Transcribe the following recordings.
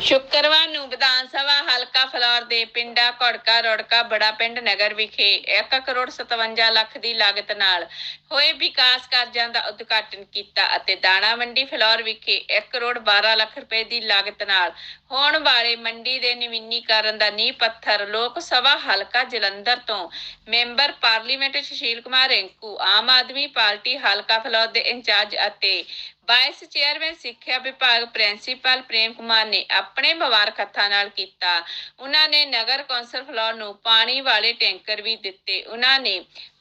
ਸ਼ੁੱਕਰਵਾਰ ਨੂੰ ਵਿਧਾਨ ਸਭਾ ਹਲਕਾ ਫਲੌਰ ਦੇ ਪਿੰਡਾ ਘੜਕਾ ਰੋੜਕਾ ਬੜਾ ਪਿੰਡ ਨਗਰ ਵਿਖੇ 1 ਕਰੋੜ 57 ਲੱਖ ਦੀ ਲਾਗਤ ਨਾਲ ਹੋਏ ਵਿਕਾਸ ਕਾਰਜਾਂ ਦਾ ਉਦਘਾਟਨ ਕੀਤਾ ਅਤੇ ਦਾਣਾ ਮੰਡੀ ਫਲੌਰ ਵਿਖੇ 1 ਕਰੋੜ 12 ਲੱਖ ਰੁਪਏ ਦੀ ਲਾਗਤ ਨਾਲ ਹੋਣ ਵਾਲੇ ਮੰਡੀ ਦੇ ਨਵੀਨੀਕਰਨ ਦਾ ਨੀਂਹ ਪੱਥਰ ਲੋਕ ਸਭਾ ਹਲਕਾ ਜਲੰਧਰ ਤੋਂ member parliament Sushil Kumar Rinku, Aam Aadmi party ਹਲਕਾ ਫਲੌਰ ਦੇ ਇੰਚਾਰਜ ਅਤੇ ਵਾਈਸ ਚੇਅਰਮੈਨ ਸਿੱਖਿਆ ਵਿਭਾਗ ਪ੍ਰਿੰਸੀਪਲ ਪ੍ਰੇਮ ਕੁਮਾਰ ਨੇ ਆਪਣੇ ਮੁਬਾਰਕ ਹੱਥਾਂ ਨਾਲ ਕੀਤਾ। ਉਹਨਾਂ ਨੇ ਨਗਰ ਕੌਂਸਲ ਫਲੋਰ ਨੂੰ ਪਾਣੀ ਵਾਲੇ ਟੈਂਕਰ ਵੀ ਦਿੱਤੇ। ਉਹਨਾਂ ਨੇ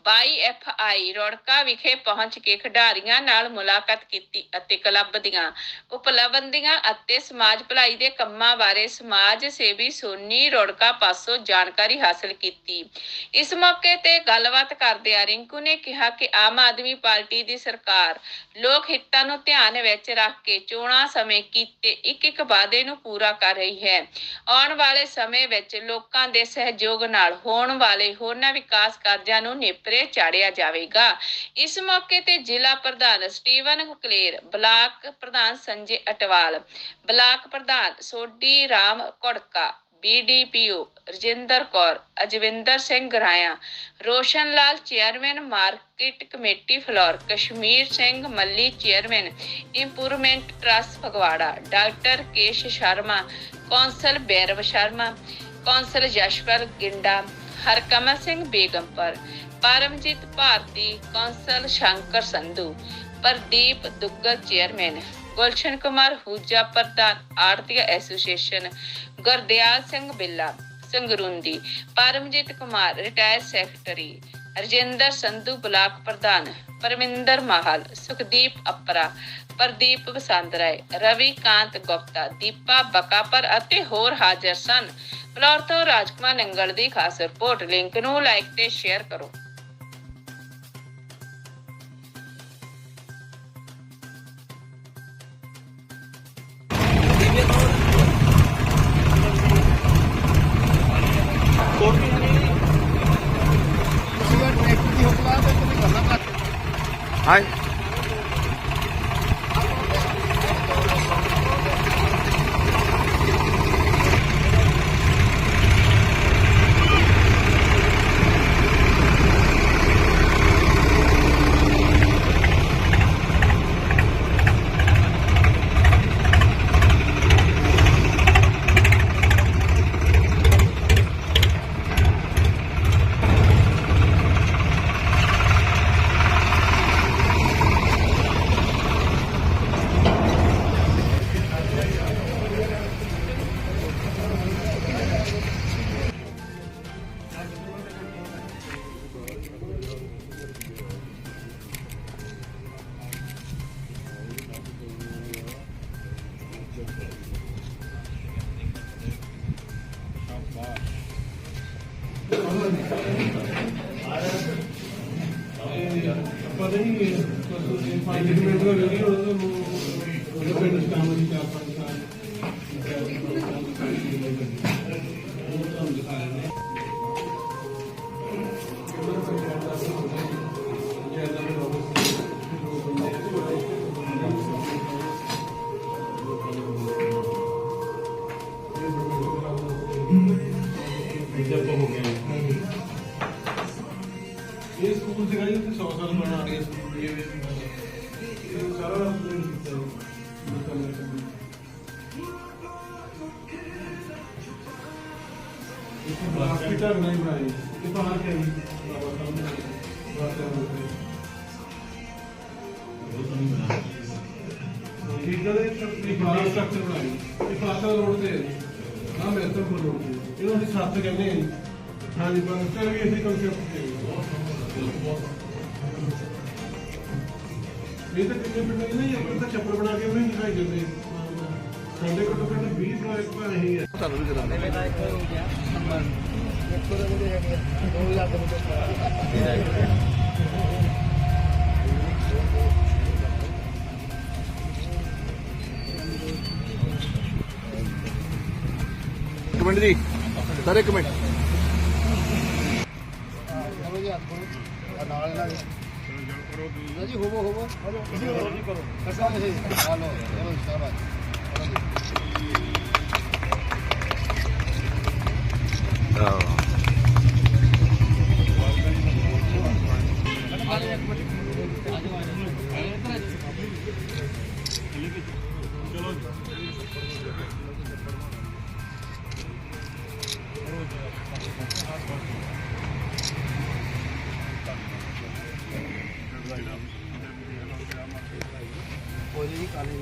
22FI ਰੋੜਕਾ ਵਿਖੇ ਪਹੁੰਚ ਕੇ ਖਿਡਾਰੀਆਂ ਨਾਲ ਮੁਲਾਕਾਤ ਕੀਤੀ ਅਤੇ ਕਲੱਬ ਦੀਆਂ ਉਪਲਬਧੀਆਂ ਅਤੇ ਸਮਾਜ ਭਲਾਈ ਦੇ ਕੰਮਾਂ ਬਾਰੇ ਸਮਾਜ ਸੇਵੀ ਸੋਨੀ ਰੋੜਕਾ ਪਾਸੋਂ ਜਾਣਕਾਰੀ ਹਾਸਲ ਕੀਤੀ। ਇਸ ਮੌਕੇ ਤੇ ਗੱਲਬਾਤ ਕਰਦਿਆਂ ਰਿੰਕੂ ਨੇ ਕਿਹਾ ਕਿ ਆਮ ਆਦਮੀ ਪਾਰਟੀ ਦੀ ਸਰਕਾਰ ਲੋਕ ਹਿੱਤਾਂ ਨੂੰ ਧਿਆਨ ਵਿੱਚ ਰੱਖ ਕੇ ਚੋਣਾਂ ਸਮੇਂ ਕੀਤੇ ਇੱਕ ਇੱਕ ਵਾਅਦੇ ਨੂੰ ਪੂਰਾ ਕਰ ਰਹੀ ਹੈ। ਆਉਣ ਵਾਲੇ ਸਮੇਂ ਵਿੱਚ ਲੋਕਾਂ ਦੇ ਸਹਿਯੋਗ ਨਾਲ ਹੋਣ ਵਾਲੇ ਹੋਰਨਾਂ ਵਿਕਾਸ ਕਾਰਜਾਂ ਨੂੰ ਨੇਪਰੇ ਚਾੜਿਆ ਜਾਵੇਗਾ। ਇਸ ਮੌਕੇ ਤੇ ਜ਼ਿਲ੍ਹਾ ਪ੍ਰਧਾਨ ਸਟੀਵਨ ਕੁਕਲੇਰ ਬਲਾਕ ਪ੍ਰਧਾਨ ਸੰਜੇ ਅਟਵਾਲ, ਬਲਾਕ ਪ੍ਰਧਾਨ Sodhi Ram Korka BDPO Rajinder Kaur, Ajwinder Singh Garaya Roshan Lal chairman market committee Phillaur, Kashmir Singh Malli chairman improvement trust Phagwara, doctor Kesh Sharma, council Bairav Sharma, council Yashwar Ginda Harkamal Singh Begampur Paramjit Bharti council Shankar Sandhu, Pradeep Duggal chairman, Gulshan Kumar Hooja, ਪ੍ਰਧਾਨ arhtiya association, Gurdial Singh Billa, Sangrundi, Paramjit Kumar, retire secretary, Rajinder Sandhu block ਪ੍ਰਧਾਨ, ਪਰਮਿੰਦਰ ਮਾਹਲ, ਸੁਖਦੀਪ ਅਪਰਾ, ਪ੍ਰਦੀਪ ਬਸੰਤ ਰਾਏ ਰਵੀ ਕਾਂਤ ਗੁਪਤਾ, ਦੀਪਾ ਬਕਾਪਰ ਅਤੇ ਹੋਰ ਹਾਜ਼ਰ ਸਨ। Floor ਤੋਂ ਰਾਜਕੁਮਾਰ ਨੰਗਲ ਦੀ ਖਾਸ report link ਨੂੰ like ਤੇ ਸ਼ੇਅਰ ਕਰੋ। ਹਾਂ। ਪਤਾ ਨਹੀਂ ਇਹ ਹਸਪੀਟਲ ਨਹੀਂ ਬਣਾਈ? ਇਹ ਬਾਹਰ ਕੇ ਆਈ ਬਾਬਾ ਸਾਹਿਬ ਨੇ ਬਾਤ ਕਰ ਠੀਕ ਹੈ ਇਹ ਇਨਫਰਾਸਟ੍ਰਕਚਰ ਬਣਾਈ। ਇਹ ਫਾਸਲ ਰੋਡ ਤੇ ਨਾ ਮੇਰੇ ਤੋਂ ਰੋਡ ਤੇ ਇਹਨੂੰ ਅਸੀਂ ਸੱਤ ਕਹਿੰਦੇ ਹਾਂ ਹਾਂਜੀ, ਪਰ ਵੀ ਅਸੀਂ ਕੰਸੈਪਟ ਤੇ ਇਹ ਤਾਂ ਕਿੰਨੇ ਪਿੰਡ ਨਹੀਂ ਆਪਾਂ ਤਾਂ ਛੱਪੜ ਬਣਾ ਕੇ ਵੀ ਨਹੀਂ ਦਿਖਾਈ ਦਿੰਦੇ ਸਾਡੇ ਕੋਲ ਤਾਂ ਪਿੰਡ 20 ਪ੍ਰੋਜੈਕਟ ਤਾਂ ਇਹੀ ਹੈ। ਤੁਹਾਨੂੰ ਵੀ ਕਰਾਂਗੇ। ਇੱਕ ਮਿੰਟ ਜੀ ਸਰ ਇੱਕ ਮਿੰਟ। ਚਲੋ ਜੀ ਹੱਥ ਕਰੋ ਨਾਲ ਜੀ ਹੋਵੋ ਹੋਵੋ ਜੀ ਕਰੋ। ਕੱਟੋ ਤੁਸੀਂ ਹਾਲੋ ਚਲੋ ਸ਼ਾਬਾਸ਼।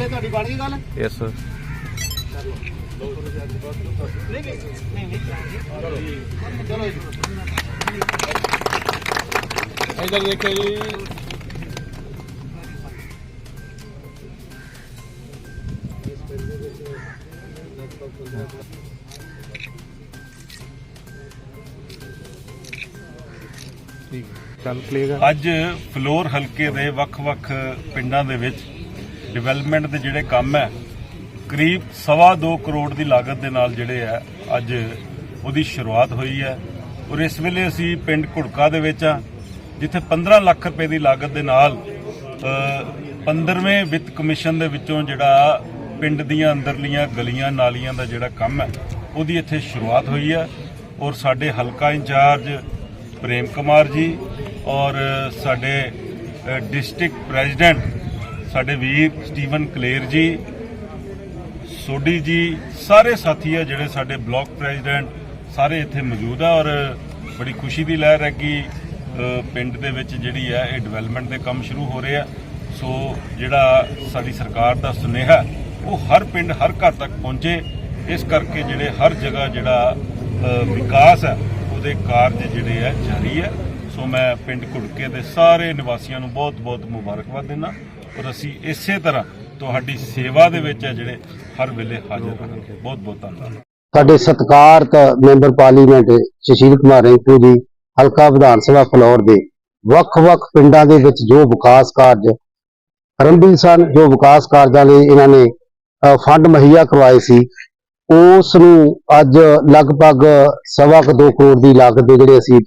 ਹੈ ਤੁਹਾਡੀ ਬਣ ਗਈ ਗੱਲ? ਯੈਸ ਸਰ ਚਲੋ ਜੀ। ਇਧਰ ਦੇਖਿਓ ਜੀ ਚੱਲ ਕਲੀਅਰ ਅੱਜ ਫਲੋਰ ਹਲਕੇ ਦੇ ਵੱਖ-ਵੱਖ ਪਿੰਡਾਂ ਦੇ ਵਿੱਚ ਡਿਵੈਲਪਮੈਂਟ ਦੇ ਜਿਹੜੇ ਕੰਮ ਹੈ ਕਰੀਬ ਸਵਾ ਦੋ ਕਰੋੜ ਦੀ ਲਾਗਤ ਦੇ ਨਾਲ ਜਿਹੜੇ ਆ ਅੱਜ ਉਹਦੀ ਸ਼ੁਰੂਆਤ ਹੋਈ ਹੈ। ਔਰ ਇਸ ਵੇਲੇ ਅਸੀਂ ਪਿੰਡ ਘੁੜਕਾ ਦੇ ਵਿੱਚ ਆ ਜਿੱਥੇ 15 ਲੱਖ ਰੁਪਏ ਦੀ ਲਾਗਤ ਦੇ ਨਾਲ ਅ, 15ਵੇਂ ਵਿੱਤ ਕਮਿਸ਼ਨ ਦੇ ਵਿੱਚੋਂ ਜਿਹੜਾ ਪਿੰਡ ਦੀਆਂ ਅੰਦਰਲੀਆਂ ਗਲੀਆਂ ਨਾਲੀਆਂ ਦਾ ਜਿਹੜਾ ਕੰਮ ਹੈ ਉਹਦੀ ਇੱਥੇ ਸ਼ੁਰੂਆਤ ਹੋਈ ਹੈ। ਔਰ ਸਾਡੇ ਹਲਕਾ ਇੰਚਾਰਜ ਪ੍ਰੇਮ ਕੁਮਾਰ ਜੀ ਔਰ ਸਾਡੇ ਡਿਸਟ੍ਰਿਕਟ ਪ੍ਰੈਜ਼ੀਡੈਂਟ ਸਾਡੇ ਵੀਰ ਸਟੀਵਨ ਕਲੇਰ ਜੀ, ਸੋਢੀ ਜੀ, ਸਾਰੇ ਸਾਥੀ ਆ ਜਿਹੜੇ ਸਾਡੇ ਬਲਾਕ ਪ੍ਰੈਜ਼ੀਡੈਂਟ ਸਾਰੇ ਇੱਥੇ ਮੌਜੂਦ ਆ ਔਰ ਬੜੀ ਖੁਸ਼ੀ ਦੀ ਲਹਿਰ ਹੈ ਕਿ ਪਿੰਡ ਦੇ ਵਿੱਚ ਜਿਹੜੀ ਹੈ ਇਹ ਡਿਵੈਲਪਮੈਂਟ ਦੇ ਕੰਮ ਸ਼ੁਰੂ ਹੋ ਰਹੇ ਆ। ਸੋ ਜਿਹੜਾ ਸਾਡੀ ਸਰਕਾਰ ਦਾ ਸੁਨੇਹਾ, ਉਹ ਹਰ ਪਿੰਡ, ਹਰ ਘਰ ਤੱਕ ਪਹੁੰਚੇ। ਇਸ ਕਰਕੇ ਜਿਹੜੇ ਹਰ ਜਗ੍ਹਾ ਜਿਹੜਾ ਵਿਕਾਸ ਹੈ ਉਹਦੇ ਕਾਰਜ ਜਿਹੜੇ ਹੈ ਜਾਰੀ ਹੈ ਸੋ ਮੈਂ ਪਿੰਡ ਘੁੜਕੇ ਦੇ ਸਾਰੇ ਨਿਵਾਸੀਆਂ ਨੂੰ ਬਹੁਤ-ਬਹੁਤ ਮੁਬਾਰਕਬਾਦ ਦਿੰਦਾ। ਔਰ ਅਸੀਂ ਇਸੇ ਤਰ੍ਹਾਂ ਤੁਹਾਡੀ ਸੇਵਾ ਦੇ ਵਿੱਚ ਹੈ ਜਿਹੜੇ ਹਰ ਵੇਲੇ ਹਾਜ਼ਰ ਰਹਾਂਗੇ ਬਹੁਤ-ਬਹੁਤ ਧੰਨਵਾਦ। ਸਾਡੇ ਸਤਿਕਾਰਤ ਮੈਂਬਰ ਪਾਰਲੀਮੈਂਟ ਸੁਸ਼ੀਲ ਕੁਮਾਰ ਰਿੰਕੂ ਜੀ, ਹਲਕਾ ਵਿਧਾਨ ਸਭਾ ਫਲੋਰ ਦੇ ਵੱਖ-ਵੱਖ ਪਿੰਡਾਂ ਦੇ ਵਿੱਚ ਜੋ ਵਿਕਾਸ ਕਾਰਜ ਆਰੰਭੀ ਸਨ, ਜੋ ਵਿਕਾਸ ਕਾਰਜਾਂ ਲਈ ਇਹਨਾਂ ਨੇ ਫੰਡ ਮੁਹੱਈਆ ਕਰਵਾਏ ਸੀ, ਉਸ ਨੂੰ ਅੱਜ ਲਗਭਗ ਸਵਾ ਕੁ ਦੋ ਕਰੋੜ ਦੀ ਲਾਗਤ ਦੇ ਜਿਹੜੇ ਅਸੀਂ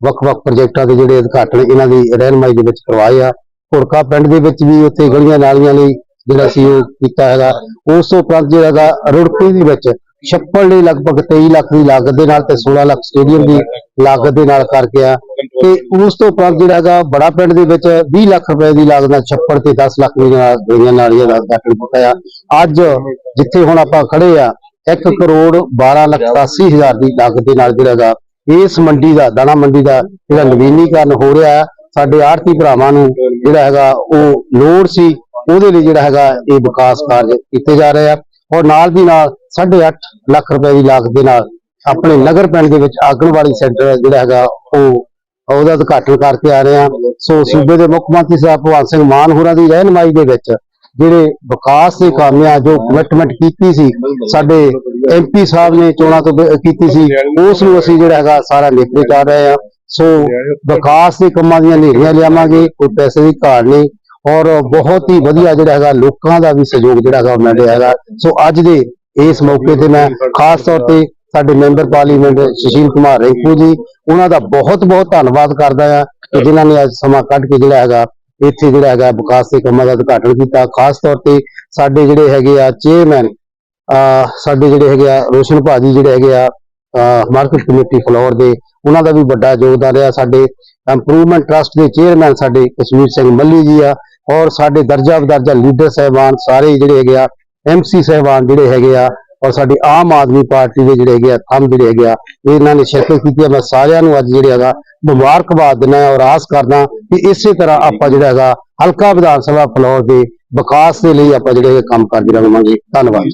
ਵੱਖ-ਵੱਖ ਪ੍ਰੋਜੈਕਟਾਂ ਦੇ ਜਿਹੜੇ ਉਦਘਾਟਨ ਇਹਨਾਂ ਦੀ ਰਹਿਨਮਾਈ ਦੇ ਵਿੱਚ ਕਰਵਾਏ ਆ ਘੁੜਕਾ ਪਿੰਡ ਦੇ ਵਿੱਚ ਵੀ ਉੱਥੇ ਗਲੀਆਂ ਨਾਲੀਆਂ ਲਈ ਜਿਹੜਾ ਸੀ ਉਹ ਕੀਤਾ ਹੈਗਾ। ਉਸ ਤੋਂ ਉਪਰੰਤ ਜਿਹੜਾ ਹੈਗਾ ਰੁੜਕੀ ਦੇ ਵਿੱਚ ਛੱਪੜ ਲਈ ਲਗਭਗ 23 ਲੱਖ ਦੀ ਲਾਗਤ ਦੇ ਨਾਲ ਤੇ 16 ਲੱਖ ਸਟੇਡੀਅਮ ਦੀ ਲਾਗਤ ਦੇ ਨਾਲ ਕਰਕੇ ਆ। ਤੇ ਉਸ ਤੋਂ ਉਪਰੰਤ ਜਿਹੜਾ ਹੈਗਾ ਬੜਾ ਪਿੰਡ ਦੇ ਵਿੱਚ 20 ਲੱਖ ਰੁਪਏ ਦੀ ਲਾਗਤ ਨਾਲ ਛੱਪੜ ਤੇ 10 ਲੱਖ ਦੀਆਂ ਗਲੀਆਂ ਨਾਲੀਆਂ ਦਾ ਉਦਘਾਟਨ ਕੀਤਾ ਅੱਜ ਜਿੱਥੇ ਹੁਣ ਆਪਾਂ ਖੜੇ ਆ 1 ਕਰੋੜ 12 ਲੱਖ 80 ਹਜ਼ਾਰ ਦੀ ਲਾਗਤ ਦੇ ਨਾਲ ਜਿਹੜਾ ਹੈਗਾ ਇਸ ਮੰਡੀ ਦਾ, ਦਾਣਾ ਮੰਡੀ ਦਾ ਜਿਹੜਾ ਨਵੀਨੀਕਰਨ ਹੋ ਰਿਹਾ ਹੈ। ਸਾਡੇ ਆੜਤੀ ਭਰਾਵਾਂ ਨੂੰ ਜਿਹੜਾ ਹੈਗਾ ਉਹ ਲੋੜ ਸੀ, ਉਹਦੇ ਲਈ ਜਿਹੜਾ ਹੈਗਾ ਇਹ ਵਿਕਾਸ ਕਾਰਜ ਕੀਤੇ ਜਾ ਰਹੇ ਆ ਔਰ ਨਾਲ ਦੀ ਨਾਲ 8.5 ਲੱਖ ਰੁਪਏ ਦੀ ਲਾਗਤ ਦੇ ਨਾਲ ਆਪਣੇ ਨਗਰ ਪਿੰਡ ਦੇ ਵਿੱਚ ਆਂਗਣਵਾੜੀ ਸੈਂਟਰ ਜਿਹੜਾ ਹੈਗਾ ਉਹ ਉਹਦਾ ਉਦਘਾਟਨ ਕਰਕੇ ਆ ਰਹੇ ਆ। ਸੋ ਸੂਬੇ ਦੇ ਮੁੱਖ ਮੰਤਰੀ ਸਾਹਿਬ ਭਗਵੰਤ ਸਿੰਘ ਮਾਨ ਹੋਰਾਂ ਦੀ ਰਹਿਨਮਾਈ ਦੇ ਵਿੱਚ ਜਿਹੜੇ ਵਿਕਾਸ ਦੇ ਕਾਮਿਆਂ ਜੋ ਕਮਿਟਮੈਂਟ ਕੀਤੀ ਸੀ, ਸਾਡੇ ਐਮਪੀ ਸਾਹਿਬ ਨੇ ਚੋਣਾਂ ਤੋਂ ਕੀਤੀ ਸੀ, ਉਸ ਨੂੰ ਅਸੀਂ ਜਿਹੜਾ ਹੈਗਾ ਸਾਰਾ ਨਿਪਟੇ ਕਰ ਰਹੇ ਆ। ਸੋ ਵਿਕਾਸ ਦੇ ਕੰਮਾਂ ਦੀਆਂ ਨੇਰੀਆਂ ਲਿਆਵਾਂਗੇ, ਕੋਈ ਪੈਸੇ ਦੀ ਘਾਟ ਨਹੀਂ ਔਰ ਬਹੁਤ ਹੀ ਵਧੀਆ ਜਿਹੜਾ ਹੈਗਾ ਲੋਕਾਂ ਦਾ ਵੀ ਸਹਿਯੋਗ ਜਿਹੜਾ ਹੈਗਾ ਉਹ ਮਿਲ ਹੈਗਾ। ਸੋ ਅੱਜ ਦੇ ਇਸ ਮੌਕੇ ਤੇ ਮੈਂ ਖਾਸ ਤੌਰ ਤੇ ਸਾਡੇ ਮੈਂਬਰ ਪਾਰਲੀਮੈਂਟ ਸੁਸ਼ੀਲ ਕੁਮਾਰ ਰਿੰਕੂ ਜੀ, ਉਹਨਾਂ ਦਾ ਬਹੁਤ ਬਹੁਤ ਧੰਨਵਾਦ ਕਰਦਾ ਆ ਕਿ ਜਿਨ੍ਹਾਂ ਨੇ ਅੱਜ ਸਮਾਂ ਕੱਢ ਕੇ ਜਿਹੜਾ ਹੈਗਾ, ਇੱਥੇ ਜਿਹੜਾ ਹੈਗਾ ਵਿਕਾਸ ਦੇ ਕੰਮਾਂ ਦਾ ਉਦਘਾਟਨ ਕੀਤਾ। ਖਾਸ ਤੌਰ ਤੇ ਸਾਡੇ ਜਿਹੜੇ ਹੈਗੇ ਆ ਚੇਅਰਮੈਨ ਸਾਡੇ ਜਿਹੜੇ ਹੈਗੇ ਆ ਰੋਸ਼ਨ ਭਾਜੀ ਜਿਹੜੇ ਹੈਗੇ ਆ ਮਾਰਕੀਟ ਕਮੇਟੀ ਫਲੋਰ ਦੇ, ਉਹਨਾਂ ਦਾ ਵੀ ਵੱਡਾ ਯੋਗਦਾਨ ਰਿਹਾ। ਸਾਡੇ ਇੰਪਰੂਵਮੈਂਟ ਟਰਸਟ ਦੇ ਚੇਅਰਮੈਨ ਸਾਡੇ ਕਸ਼ਮੀਰ ਸਿੰਘ ਮੱਲੀ ਜੀ ਆ ਔਰ ਸਾਡੇ ਦਰਜਾ ਬਦਰਜਾ ਲੀਡਰ ਸਹਿਬਾਨ ਸਾਰੇ ਜਿਹੜੇ ਹੈਗੇ ਆ ਐਮਸੀ ਸਹਿਬਾਨ ਜਿਹੜੇ ਹੈਗੇ ਆ ਔਰ ਸਾਡੀ ਆਮ ਆਦਮੀ ਪਾਰਟੀ ਦੇ ਜਿਹੜੇ ਹੈਗੇ ਆ, ਥੰਮ ਜਿਹੜੇ ਹੈਗੇ ਆ ਇਹਨਾਂ ਨੇ ਸ਼ਿਰਕਤ ਕੀਤੀ ਆ। ਮੈਂ ਸਾਰਿਆਂ ਨੂੰ ਅੱਜ ਜਿਹੜੇ ਹੈਗਾ, ਮੁਬਾਰਕਬਾਦ ਦਿੰਦਾ ਔਰ ਆਸ ਕਰਦਾ ਕਿ ਇਸੇ ਤਰ੍ਹਾਂ ਆਪਾਂ ਜਿਹੜਾ ਹੈਗਾ, ਹਲਕਾ ਵਿਧਾਨ ਸਭਾ ਫਲੋਰ ਦੇ ਵਿਕਾਸ ਦੇ ਲਈ ਆਪਾਂ ਜਿਹੜੇ ਕੰਮ ਕਰਦੇ ਰਹਾਂਗੇ। ਧੰਨਵਾਦ।